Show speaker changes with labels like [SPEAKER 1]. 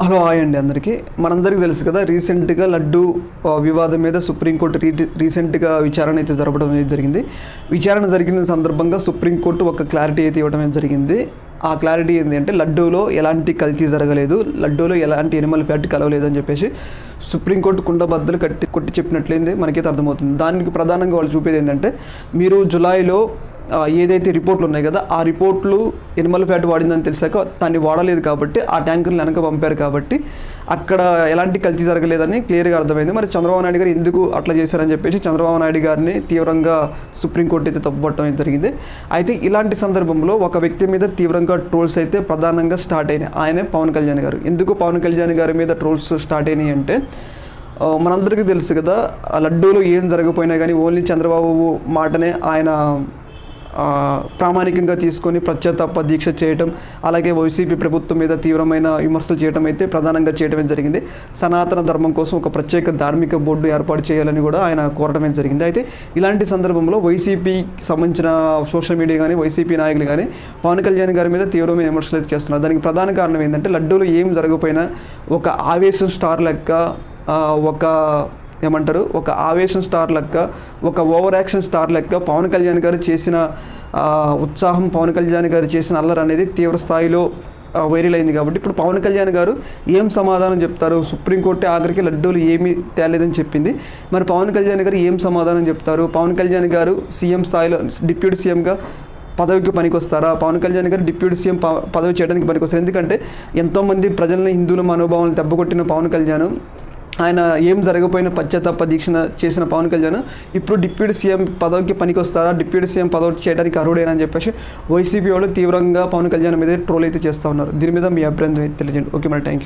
[SPEAKER 1] Hello hi అండి అందరికీ. మనందరికీ తెలుసు కదా రీసెంట్గా లడ్డు వివాదం మీద సుప్రీంకోర్టు రీ రీసెంట్గా విచారణ అయితే జరపడం అనేది జరిగింది. విచారణ జరిగిన సందర్భంగా సుప్రీంకోర్టు ఒక క్లారిటీ అయితే ఇవ్వడం జరిగింది. ఆ క్లారిటీ ఏంటంటే లడ్డూలో ఎలాంటి కల్తీ జరగలేదు. లడ్డూలో ఎలాంటి ఎనిమల్ ఫ్యాట్ కలవలేదు అని చెప్పేసి సుప్రీంకోర్టు కుండబద్దలు కట్టి కొట్టి చెప్పినట్లయింది. మనకైతే అర్థమవుతుంది. దానికి ప్రధానంగా వాళ్ళు చూపేది ఏంటంటే మీరు జులైలో ఏదైతే రిపోర్ట్లు ఉన్నాయి కదా ఆ రిపోర్ట్లు ఎనిమల్ ఫ్యాట్ వాడిందని తెలిసాక దాన్ని వాడలేదు కాబట్టి ఆ ట్యాంకర్ని వెనక పంపారు కాబట్టి అక్కడ ఎలాంటి కల్తీ జరగలేదని క్లియర్గా అర్థమైంది. మరి చంద్రబాబు నాయుడు గారు ఎందుకు అట్లా చేశారని చెప్పేసి చంద్రబాబు నాయుడు గారిని తీవ్రంగా సుప్రీంకోర్టు అయితే తప్పుపట్టడం జరిగింది. అయితే ఇలాంటి సందర్భంలో ఒక వ్యక్తి మీద తీవ్రంగా ట్రోల్స్ అయితే ప్రధానంగా స్టార్ట్ అయినాయి. ఆయనే పవన్ కళ్యాణ్ గారు. ఎందుకు పవన్ కళ్యాణ్ గారి మీద ట్రోల్స్ స్టార్ట్ అయినాయి అంటే మనందరికీ తెలుసు కదా లడ్డూలో ఏం జరగపోయినా కానీ ఓన్లీ చంద్రబాబు మాటనే ఆయన ప్రామాణికంగా తీసుకొని ప్రత్యేతాప దీక్ష చేయటం అలాగే వైసీపీ ప్రభుత్వం మీద తీవ్రమైన విమర్శలు చేయడం అయితే ప్రధానంగా చేయడమే జరిగింది. సనాతన ధర్మం కోసం ఒక ప్రత్యేక ధార్మిక బోర్డు ఏర్పాటు చేయాలని కూడా ఆయన కోరడమే జరిగింది. అయితే ఇలాంటి సందర్భంలో వైసీపీకి సంబంధించిన సోషల్ మీడియా కానీ వైసీపీ నాయకులు కానీ పవన్ కళ్యాణ్ గారి మీద తీవ్రమైన విమర్శలు అయితే చేస్తున్నారు. దానికి ప్రధాన కారణం ఏంటంటే లడ్డూలు ఏం జరగకపోయినా ఒక ఆవేశం స్టార్ లెక్క ఒక ఏమంటారు? ఒక ఆవేశం స్టార్ లెక్క ఒక ఓవర్ యాక్షన్ స్టార్ లెక్క పవన్ కళ్యాణ్ గారు చేసిన ఉత్సాహం పవన్ కళ్యాణ్ గారు చేసిన అల్లరి అనేది తీవ్ర స్థాయిలో వైరల్ అయింది కాబట్టి ఇప్పుడు పవన్ కళ్యాణ్ గారు ఏం సమాధానం చెప్తారు? సుప్రీంకోర్టు ఆఖరికి లడ్డూలు ఏమీ తేలేదని చెప్పింది. మరి పవన్ కళ్యాణ్ గారు ఏం సమాధానం చెప్తారు? పవన్ కళ్యాణ్ గారు సీఎం స్థాయిలో డిప్యూటీ సీఎంగా పదవికి పనికొస్తారా? పవన్ కళ్యాణ్ గారు డిప్యూటీ సీఎం ప- పదవి చేయడానికి పనికొస్తారు. ఎందుకంటే ఎంతోమంది ప్రజలను హిందువుల మనోభావాలను దెబ్బకొట్టిన పవన్ కళ్యాణ్ ఆయన ఏం జరగపోయిన పశ్చాత్తాప దీక్షణ చేసిన పవన్ కళ్యాణ్ ఇప్పుడు డిప్యూటీ సీఎం పదవికి పనికొస్తారా డిప్యూటీ సీఎం పదవి చేయడానికి అర్హుడేనని అని చెప్పేసి వైసీపీ వాళ్ళు తీవ్రంగా పవన్ కళ్యాణ్ మీద ట్రోల్ అయితే చేస్తూ ఉన్నారు. దీని మీద మీ అభిప్రాయం తెలియజేయండి. ఓకే మరి థ్యాంక్ యూ